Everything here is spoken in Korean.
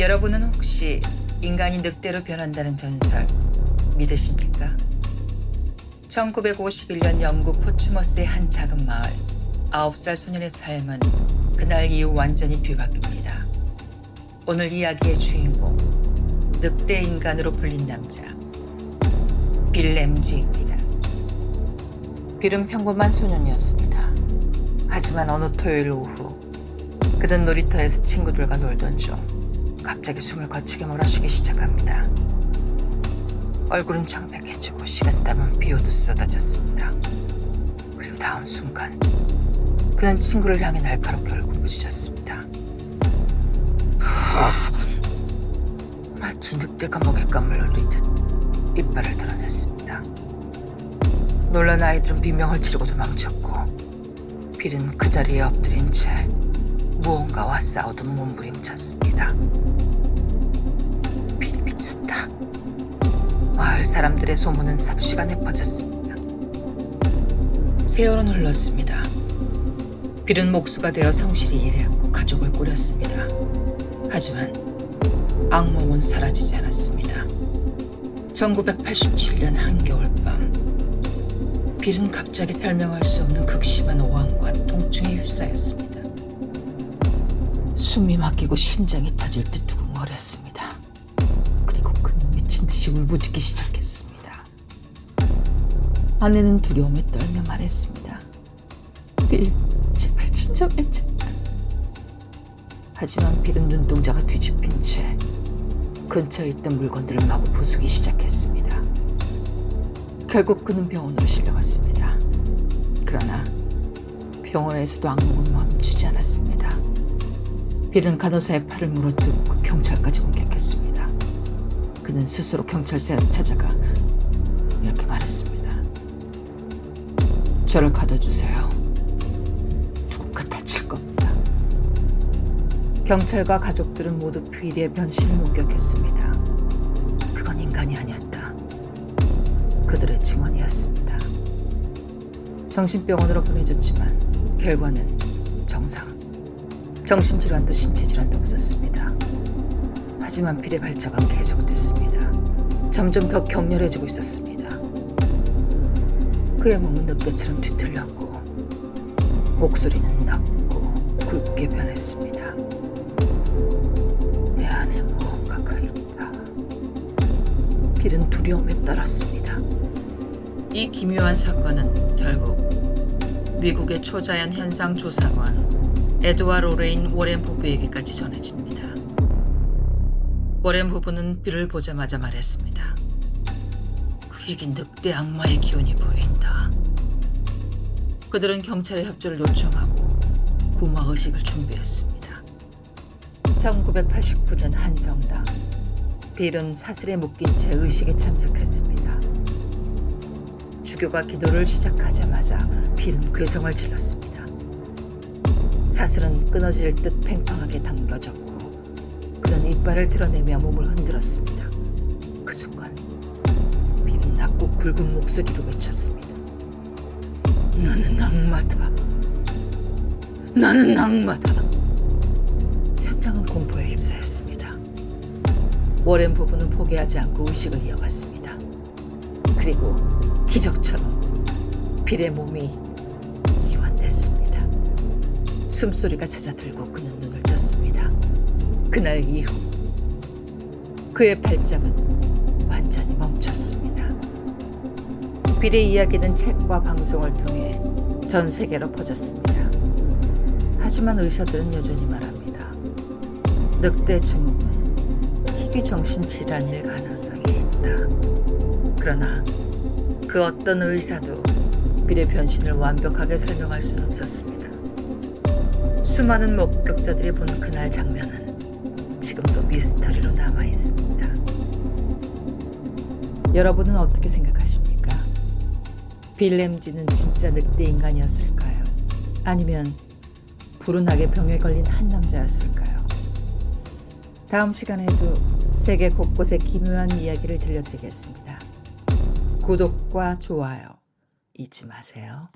여러분은 혹시 인간이 늑대로 변한다는 전설 믿으십니까? 1951년 영국 포츠머스의 한 작은 마을 9살 소년의 삶은 그날 이후 완전히 뒤바뀝니다. 오늘 이야기의 주인공 늑대 인간으로 불린 남자 빌 램지입니다. 빌은 평범한 소년이었습니다. 하지만 어느 토요일 오후 그는 놀이터에서 친구들과 놀던 중 갑자기 숨을 거치게 몰아쉬기 시작합니다. 얼굴은 창백해지고 식은땀은 비오듯 쏟아졌습니다. 그리고 다음 순간 그는 친구를 향해 날카롭게 얼굴 부딪혔습니다. 마치 늑대가 먹잇감을 놀리듯 이빨을 드러냈습니다. 놀란 아이들은 비명을 지르고 도망쳤고 빌은 그 자리에 엎드린 채 무언가와 싸우듯 몸부림쳤습니다. 빌이 미쳤다. 마을 사람들의 소문은 삽시간에 퍼졌습니다. 세월은 흘렀습니다. 빌은 목수가 되어 성실히 일했고 가족을 꾸렸습니다. 하지만 악몽은 사라지지 않았습니다. 1987년 한겨울밤 빌은 갑자기 설명할 수 없는 극심한 오한과 통증에 휩싸였습니다. 숨이 막히고 심장이 터질 듯 두근거렸습니다. 그리고 그는 미친 듯이 울부짖기 시작했습니다. 아내는 두려움에 떨며 말했습니다. 빌, 제발 진정해, 제발. 하지만 빌은 눈동자가 뒤집힌 채 근처에 있던 물건들을 마구 부수기 시작했습니다. 결국 그는 병원으로 실려갔습니다. 그러나 병원에서도 악몽은 멈추지 않았습니다. 빌은 간호사의 팔을 물어뜯고 경찰까지 공격했습니다. 그는 스스로 경찰서에 찾아가 이렇게 말했습니다. 저를 가둬주세요. 누군가 다칠 겁니다. 경찰과 가족들은 모두 비리의 변신을 목격했습니다. 그건 인간이 아니었다. 그들의 증언이었습니다. 정신병원으로 보내졌지만 결과는 정상. 정신질환도 신체질환도 없었습니다. 하지만 빌의 발작은 계속됐습니다. 점점 더 격렬해지고 있었습니다. 그의 몸은 늑대처럼 뒤틀렸고 목소리는 낮고 굵게 변했습니다. 내 안에 무언가가 있다. 빌은 두려움에 떨었습니다. 이 기묘한 사건은 결국 미국의 초자연 현상 조사관 에드와 로레인 워렌 부부에게까지 전해집니다. 워렌 부부는 빌을 보자마자 말했습니다. 그에겐 늑대 악마의 기운이 보인다. 그들은 경찰의 협조를 요청하고 구마 의식을 준비했습니다. 1989년 한성당 빌은 사슬에 묶인 채 의식에 참석했습니다. 주교가 기도를 시작하자마자 빌은 괴성을 질렀습니다. 사슬은 끊어질 듯 팽팽하게 당겨졌고 그는 이빨을 드러내며 몸을 흔들었습니다. 그 순간 빌은 낮고 굵은 목소리로 외쳤습니다. 나는 악마다. 나는 악마다. 현장은 공포에 휩싸였습니다. 워렌 부부는 포기하지 않고 의식을 이어갔습니다. 그리고 기적처럼 빌의 몸이. 숨소리가 잦아들고 그는 눈을 떴습니다. 그날 이후 그의 발작은 완전히 멈췄습니다. 빌의 이야기는 책과 방송을 통해 전 세계로 퍼졌습니다. 하지만 의사들은 여전히 말합니다. 늑대 증후군 희귀 정신 질환일 가능성이 있다. 그러나 그 어떤 의사도 빌의 변신을 완벽하게 설명할 수는 없었습니다. 수많은 목격자들이 본 그날 장면은 지금도 미스터리로 남아 있습니다. 여러분은 어떻게 생각하십니까? 빌램지는 진짜 늑대 인간이었을까요? 아니면 불운하게 병에 걸린 한 남자였을까요? 다음 시간에도 세계 곳곳의 기묘한 이야기를 들려드리겠습니다. 구독과 좋아요 잊지 마세요.